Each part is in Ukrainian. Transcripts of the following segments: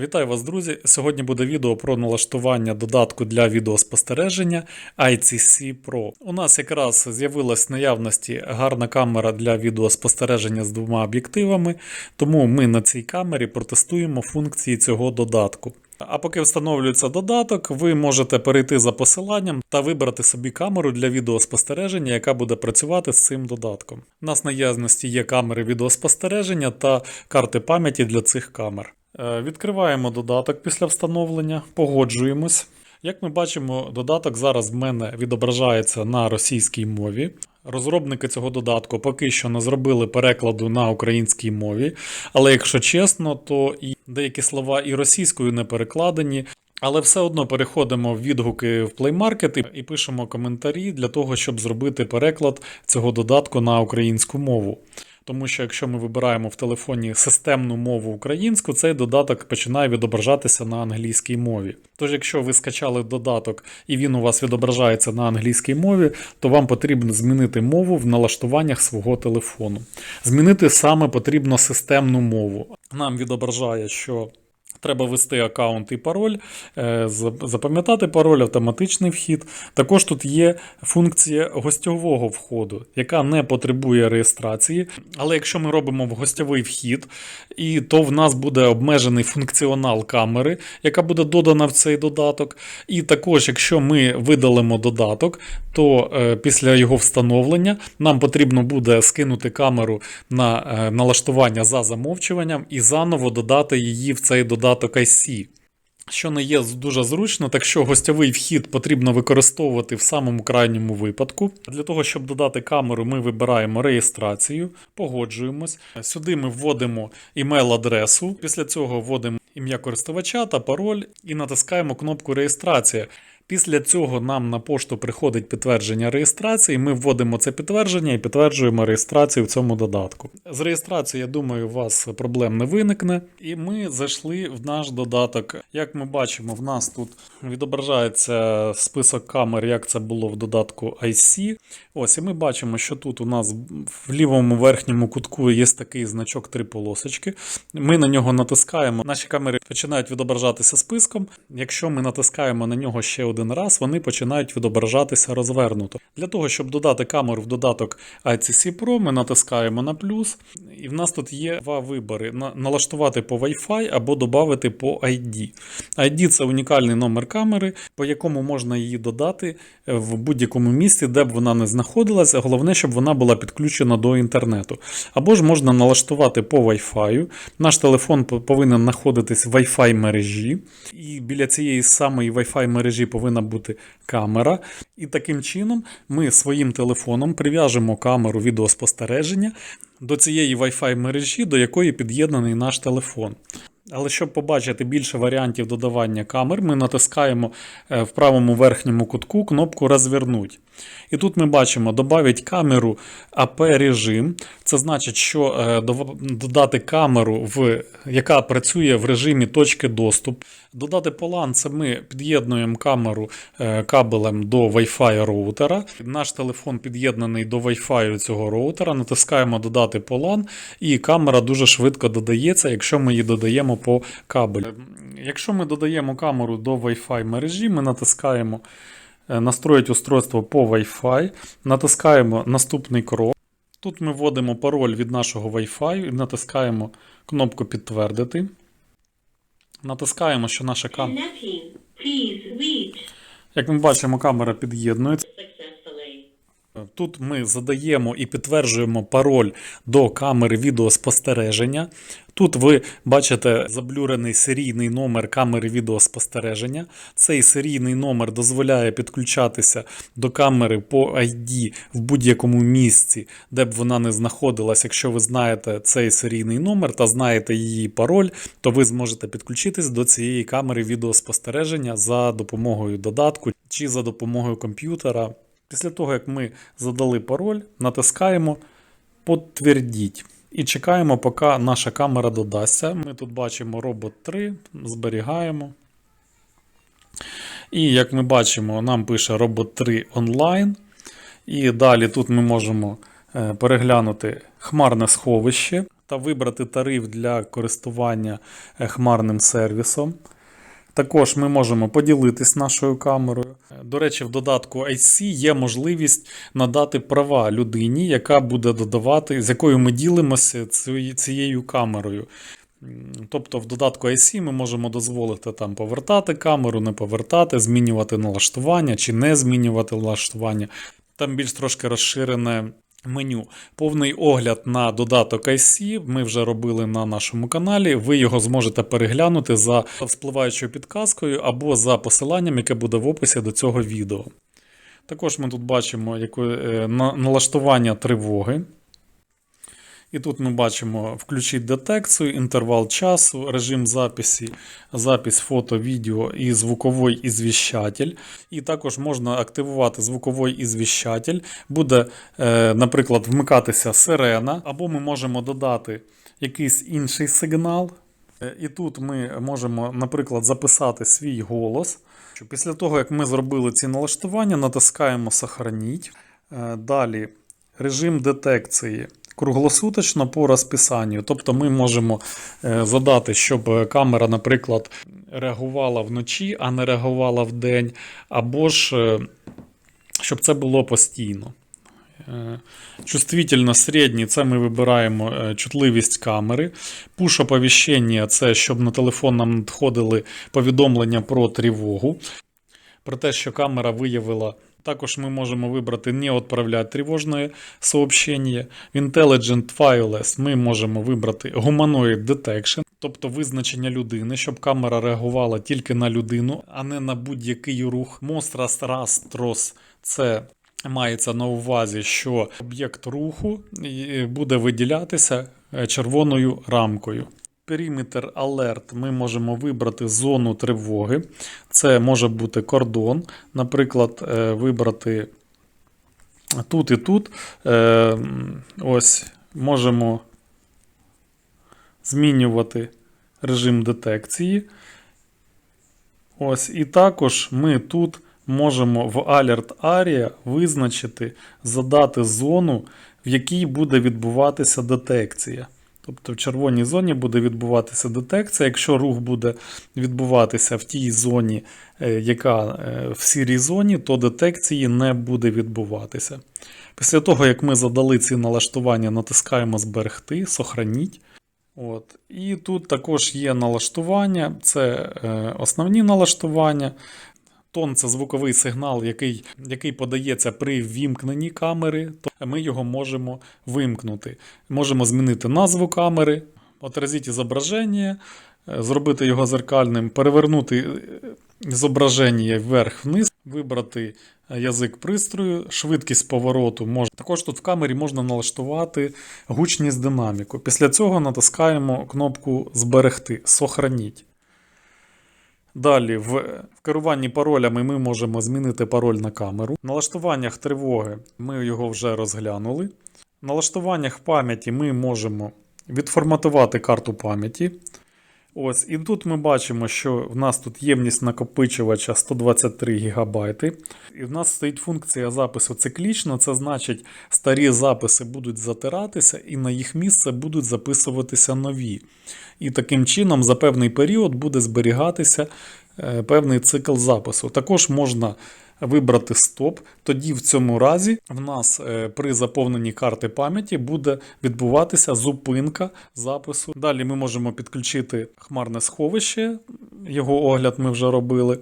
Вітаю вас, друзі! Сьогодні буде відео про налаштування додатку для відеоспостереження ICC Pro. У нас якраз з'явилась наявності гарна камера для відеоспостереження з двома об'єктивами, тому ми на цій камері протестуємо функції цього додатку. А поки встановлюється додаток, ви можете перейти за посиланням та вибрати собі камеру для відеоспостереження, яка буде працювати з цим додатком. У нас в наявності є камери відеоспостереження та карти пам'яті для цих камер. Е, Відкриваємо додаток після встановлення, погоджуємось. Як ми бачимо, додаток зараз в мене відображається на російській мові. Розробники цього додатку поки що не зробили перекладу на українській мові, але якщо чесно, то і деякі слова і російською не перекладені. Але все одно переходимо в відгуки в Play Market і пишемо коментарі для того, щоб зробити переклад цього додатку на українську мову. Тому що якщо ми вибираємо в телефоні системну мову українську, цей додаток починає відображатися на англійській мові. Тож, якщо ви скачали додаток і він у вас відображається на англійській мові, то вам потрібно змінити мову в налаштуваннях свого телефону. Змінити саме потрібно системну мову. Нам відображає, що Треба ввести аккаунт і пароль, е, запам'ятати пароль, автоматичний вхід. Також тут є функція гостьового входу, яка не потребує реєстрації. Але якщо ми робимо в гостьовий вхід, і то в нас буде обмежений функціонал камери, яка буде додана в цей додаток. І також, якщо ми видалимо додаток, то е, після його встановлення нам потрібно буде скинути камеру на е, налаштування за замовчуванням і заново додати її в цей додаток IC. Що не є дуже зручно, так що гостьовий вхід потрібно використовувати в самому крайньому випадку. Для того, щоб додати камеру, ми вибираємо реєстрацію, погоджуємось. Сюди ми вводимо імейл-адресу. Після цього вводимо ім'я користувача та пароль і натискаємо кнопку реєстрація. Після цього нам на пошту приходить підтвердження реєстрації. Ми вводимо це підтвердження і підтверджуємо реєстрацію в цьому додатку. З реєстрацією, я думаю, у вас проблем не виникне. І ми зайшли в наш додаток. Як ми бачимо, в нас тут відображається список камер, як це було в додатку IC. Ось, і ми бачимо, що тут у нас в лівому верхньому кутку є такий значок три полосочки. Ми на нього натискаємо. Наші камери починають відображатися списком. Якщо ми натискаємо на нього ще один раз, вони починають відображатися розвернуто. Для того, щоб додати камеру в додаток ICC Pro, ми натискаємо на плюс, і в нас тут є два вибори: налаштувати по Wi-Fi або додати по ID. ID це унікальний номер камери, по якому можна її додати е, в будь-якому місці, де б вона не знаходилася. Головне, щоб вона була підключена до інтернету. Або ж можна налаштувати по Wi-Fi. Наш телефон повинен знаходитись в Wi-Fi мережі, і біля цієї самої Wi-Fi мережі повинна бути камера. І таким чином ми своїм телефоном прив'яжемо камеру відеоспостереження до цієї Wi-Fi мережі, до якої під'єднаний наш телефон. Але щоб побачити більше варіантів додавання камер, ми натискаємо е, в правому верхньому кутку кнопку Розвернуть. І тут ми бачимо «Добавить камеру АП режим. Це значить, що е, додати камеру, в, яка працює в режимі точки доступ. Додати по LAN – це ми під'єднуємо камеру е, кабелем до Wi-Fi роутера. Наш телефон під'єднаний до Wi-Fi цього роутера. Натискаємо додати по LAN, і камера дуже швидко додається, якщо ми її додаємо по кабелю. Якщо ми додаємо камеру до Wi-Fi мережі, ми натискаємо настроїть устройство по Wi-Fi, натискаємо наступний крок. Тут ми вводимо пароль від нашого Wi-Fi і натискаємо кнопку підтвердити. Натискаємо, що наша камера. Як ми бачимо, камера під'єднується. Тут ми задаємо і підтверджуємо пароль до камери відеоспостереження. Тут ви бачите заблюрений серійний номер камери відеоспостереження. Цей серійний номер дозволяє підключатися до камери по ID в будь-якому місці, де б вона не знаходилась. Якщо ви знаєте цей серійний номер та знаєте її пароль, то ви зможете підключитись до цієї камери відеоспостереження за допомогою додатку чи за допомогою комп'ютера. Після того, як ми задали пароль, натискаємо Подтвердіть. І чекаємо, поки наша камера додасться. Ми тут бачимо робот 3, зберігаємо. І як ми бачимо, нам пише робот 3 онлайн. І далі тут ми можемо е, переглянути хмарне сховище. та вибрати тариф для користування е, хмарним сервісом. Також ми можемо поділитись нашою камерою. До речі, в додатку IC є можливість надати права людині, яка буде додавати, з якою ми ділимося цією камерою. Тобто в додатку IC ми можемо дозволити там повертати камеру, не повертати, змінювати налаштування чи не змінювати налаштування. Там більш трошки розширене меню. Повний огляд на додаток IC ми вже робили на нашому каналі. Ви його зможете переглянути за вспливаючою підказкою або за посиланням, яке буде в описі до цього відео. Також ми тут бачимо яке, на- налаштування тривоги. І тут ми бачимо включити детекцію, інтервал часу, режим записі, запис фото, відео і звуковий ізвіщатель. І також можна активувати звуковий ізвіщатель. Буде, е, наприклад, вмикатися сирена, або ми можемо додати якийсь інший сигнал. Е, І тут ми можемо, наприклад, записати свій голос. Після того, як ми зробили ці налаштування, натискаємо Сохраніть. Е, Далі режим детекції круглосуточно по розписанню. Тобто ми можемо е, задати, щоб камера, наприклад, реагувала вночі, а не реагувала вдень, або ж е, щоб це було постійно. Е, Чувствительно середній це ми вибираємо чутливість камери. Пуш оповіщення це щоб на телефон нам надходили повідомлення про тривогу. Про те, що камера виявила. Також ми можемо вибрати не відправляти тривожне сообщення. В Intelligent Wireless ми можемо вибрати Humanoid Detection, тобто визначення людини, щоб камера реагувала тільки на людину, а не на будь-який рух. Monstras Rastros – це мається на увазі, що об'єкт руху буде виділятися е, червоною рамкою. Периметр алерт ми можемо вибрати зону тривоги. Це може бути кордон. Наприклад, е, вибрати тут і тут. Е, Ось можемо змінювати режим детекції. Ось, і також ми тут можемо в Alert Area визначити, задати зону, в якій буде відбуватися детекція. Тобто в червоній зоні буде відбуватися детекція. Якщо рух буде відбуватися в тій зоні, е, яка е, в сірій зоні, то детекції не буде відбуватися. Після того, як ми задали ці налаштування, натискаємо Зберегти, сохраніть. От. І тут також є налаштування, це е, основні налаштування. Тон це звуковий сигнал, який, який подається при ввімкненні камери, то ми його можемо вимкнути. Можемо змінити назву камери, отразити зображення, е, зробити його зеркальним, перевернути е, зображення вверх-вниз, вибрати е, язик пристрою, швидкість повороту. Мож... Також тут в камері можна налаштувати гучність динаміку. Після цього натискаємо кнопку Зберегти, сохраніть. Далі, в, керуванні паролями ми можемо змінити пароль на камеру. В налаштуваннях тривоги ми його вже розглянули. В налаштуваннях пам'яті ми можемо відформатувати карту пам'яті. Ось, і тут ми бачимо, що в нас тут ємність накопичувача 123 ГБ. І в нас стоїть функція запису циклічно. Це значить, старі записи будуть затиратися, і на їх місце будуть записуватися нові. І таким чином за певний період буде зберігатися певний цикл запису. Також можна вибрати стоп. Тоді в цьому разі в нас е, при заповненні карти пам'яті буде відбуватися зупинка запису. Далі ми можемо підключити хмарне сховище, його огляд ми вже робили.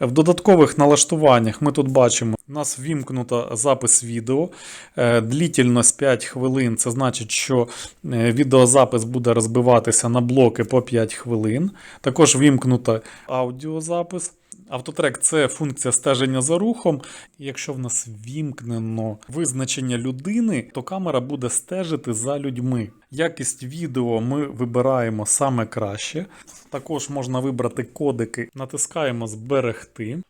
В додаткових налаштуваннях ми тут бачимо, у нас ввімкнуто запис відео. Е, Длітельність 5 хвилин. Це значить, що е, відеозапис буде розбиватися на блоки по 5 хвилин. Також вімкнуто аудіозапис. Автотрек це функція стеження за рухом. Якщо в нас вімкнено визначення людини, то камера буде стежити за людьми. Якість відео ми вибираємо саме краще. Також можна вибрати кодики, натискаємо Зберегти.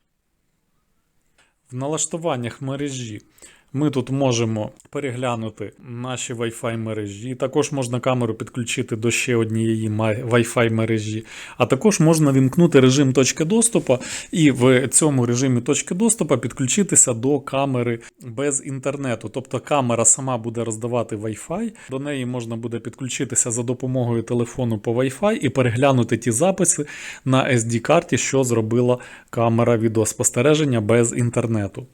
В налаштуваннях мережі Ми тут можемо переглянути наші Wi-Fi мережі. Також можна камеру підключити до ще однієї Wi-Fi мережі. А також можна вімкнути режим точки доступу і в цьому режимі точки доступу підключитися до камери без інтернету. Тобто камера сама буде роздавати Wi-Fi, до неї можна буде підключитися за допомогою телефону по Wi-Fi і переглянути ті записи на SD-карті, що зробила камера відеоспостереження без інтернету.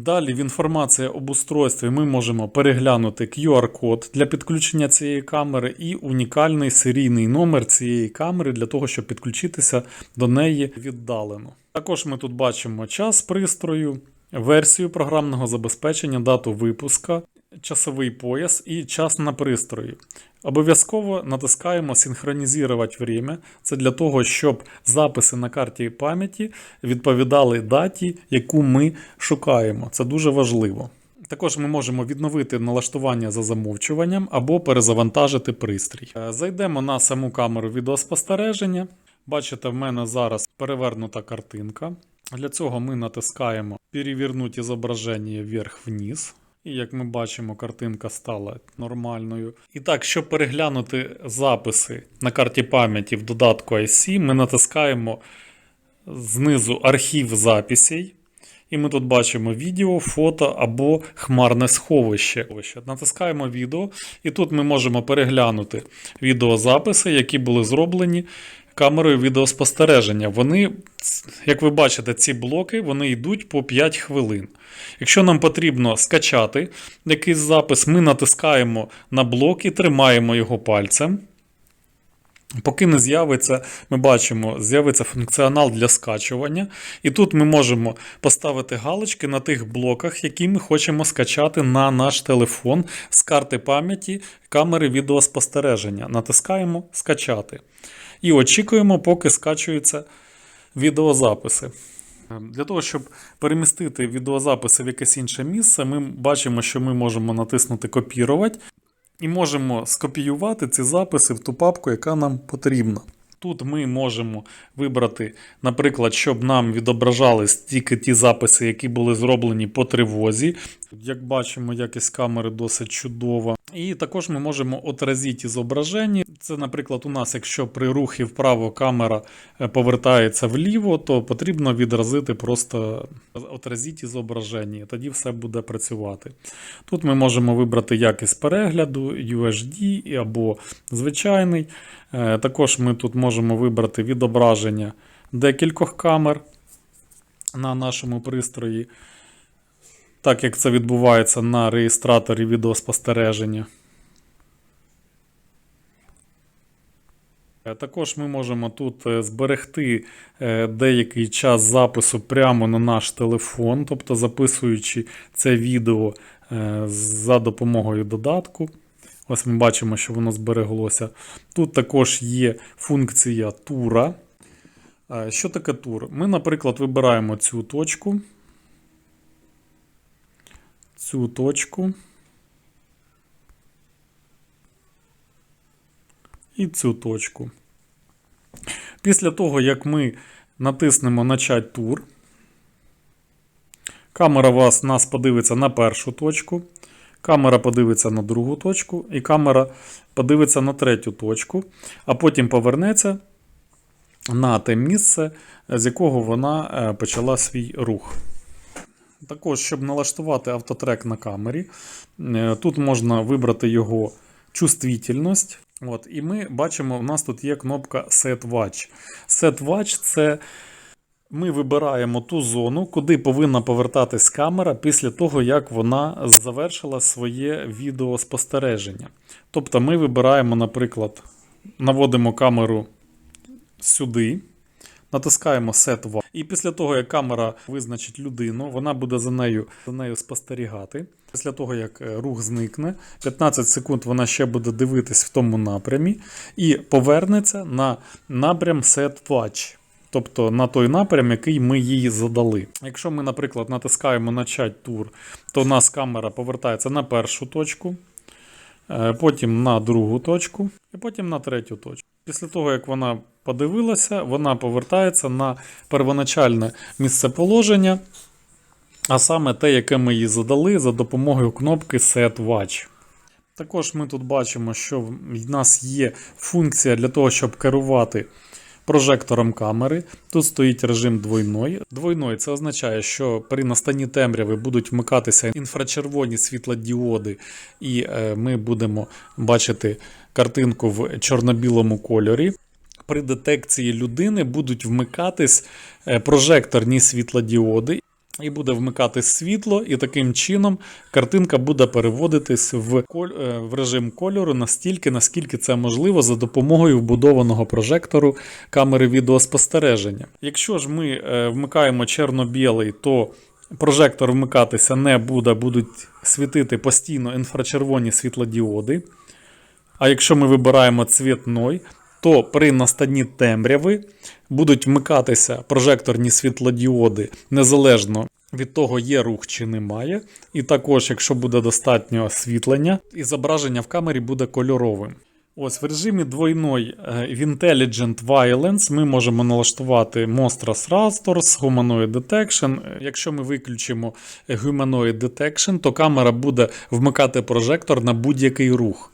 Далі в інформації об устройстві ми можемо переглянути QR-код для підключення цієї камери і унікальний серійний номер цієї камери для того, щоб підключитися до неї віддалено. Також ми тут бачимо час пристрою, версію програмного забезпечення, дату випуска, часовий пояс і час на пристрої. Обов'язково натискаємо синхронізувати время. Це для того, щоб записи на карті пам'яті відповідали даті, яку ми шукаємо. Це дуже важливо. Також ми можемо відновити налаштування за замовчуванням або перезавантажити пристрій. Е, Зайдемо на саму камеру відеоспостереження. Бачите, в мене зараз перевернута картинка. Для цього ми натискаємо перевернути зображення вверх-вниз. І як ми бачимо, картинка стала нормальною. І так, щоб переглянути записи на карті пам'яті в додатку IC, ми натискаємо знизу архів записей. І ми тут бачимо відео, фото або хмарне сховище. Натискаємо відео, і тут ми можемо переглянути відеозаписи, які були зроблені камерою відеоспостереження. Вони, як ви бачите, ці блоки вони йдуть по 5 хвилин. Якщо нам потрібно скачати якийсь запис, ми натискаємо на блок і тримаємо його пальцем. Поки не з'явиться, ми бачимо, з'явиться функціонал для скачування. І тут ми можемо поставити галочки на тих блоках, які ми хочемо скачати на наш телефон з карти пам'яті камери відеоспостереження. Натискаємо Скачати. І очікуємо, поки скачуються відеозаписи. Для того, щоб перемістити відеозаписи в якесь інше місце, ми бачимо, що ми можемо натиснути Копірувати і можемо скопіювати ці записи в ту папку, яка нам потрібна. Тут ми можемо вибрати, наприклад, щоб нам відображались тільки ті записи, які були зроблені по тривозі. Як бачимо, якість камери досить чудова. І також ми можемо отразити зображення. Це, наприклад, у нас, якщо при рухі вправо камера е, повертається вліво, то потрібно відразити просто отразити зображення. Тоді все буде працювати. Тут ми можемо вибрати якість перегляду, UHD або звичайний. Е, Також ми тут можемо вибрати відображення декількох камер на нашому пристрої, так як це відбувається на реєстраторі відеоспостереження. Е, Також ми можемо тут е, зберегти е, деякий час запису прямо на наш телефон, тобто записуючи це відео за допомогою додатку. Ось ми бачимо, що воно збереглося. Тут також є функція тура. Що таке тур? Ми, наприклад, вибираємо цю точку. Цю точку. І цю точку. Після того, як ми натиснемо Начать тур, камера вас нас подивиться на першу точку. Камера подивиться на другу точку, і камера подивиться на третю точку, а потім повернеться на те місце, з якого вона е, почала свій рух. Також, щоб налаштувати автотрек на камері, е, тут можна вибрати його чувствительність. От, і ми бачимо, у нас тут є кнопка Set Watch. Set Watch це ми вибираємо ту зону, куди повинна повертатись камера після того, як вона завершила своє відеоспостереження. Тобто ми вибираємо, наприклад, наводимо камеру сюди, натискаємо Set Watch. І після того, як камера визначить людину, вона буде за нею, за нею спостерігати. Після того, як е, рух зникне, 15 секунд вона ще буде дивитись в тому напрямі і повернеться на напрям Set Watch. Тобто на той напрям, який ми їй задали. Якщо ми, наприклад, натискаємо начать тур, то у нас камера повертається на першу точку, е, потім на другу точку і потім на третю точку. Після того, як вона подивилася, вона повертається на первоначальне місцеположення, а саме те, яке ми їй задали за допомогою кнопки Set Watch. Також ми тут бачимо, що в нас є функція для того, щоб керувати прожектором камери. Тут стоїть режим двойной. Двойной це означає, що при настанні темряви будуть вмикатися інфрачервоні світлодіоди, і е, ми будемо бачити картинку в чорно-білому кольорі. При детекції людини будуть вмикатись е, прожекторні світлодіоди. І буде вмикати світло, і таким чином картинка буде переводитись в, коль- е, в режим кольору настільки, наскільки це можливо за допомогою вбудованого прожектору камери відеоспостереження. Якщо ж ми е, вмикаємо чорно-білий, то прожектор вмикатися не буде, будуть світити постійно інфрачервоні світлодіоди. А якщо ми вибираємо цвітной, то при настанні темряви будуть вмикатися прожекторні світлодіоди незалежно від того, є рух чи немає. І також, якщо буде достатньо освітлення, і зображення в камері буде кольоровим. Ось в режимі двойной е, в Intelligent Violence ми можемо налаштувати Monstrous Rastors, Humanoid Detection. Е, Якщо ми виключимо е, Humanoid Detection, то камера буде вмикати прожектор на будь-який рух.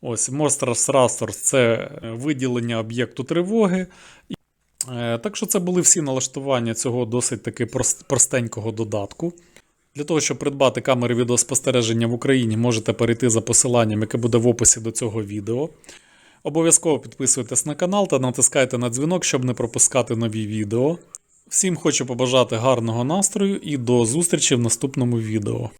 Ось Monstrous Rastors – це е, виділення об'єкту тривоги. Е, Так що це були всі налаштування цього досить таки простенького додатку. Для того, щоб придбати камери відеоспостереження в Україні, можете перейти за посиланням, яке буде в описі до цього відео. Обов'язково підписуйтесь на канал та натискайте на дзвінок, щоб не пропускати нові відео. Всім хочу побажати гарного настрою і до зустрічі в наступному відео.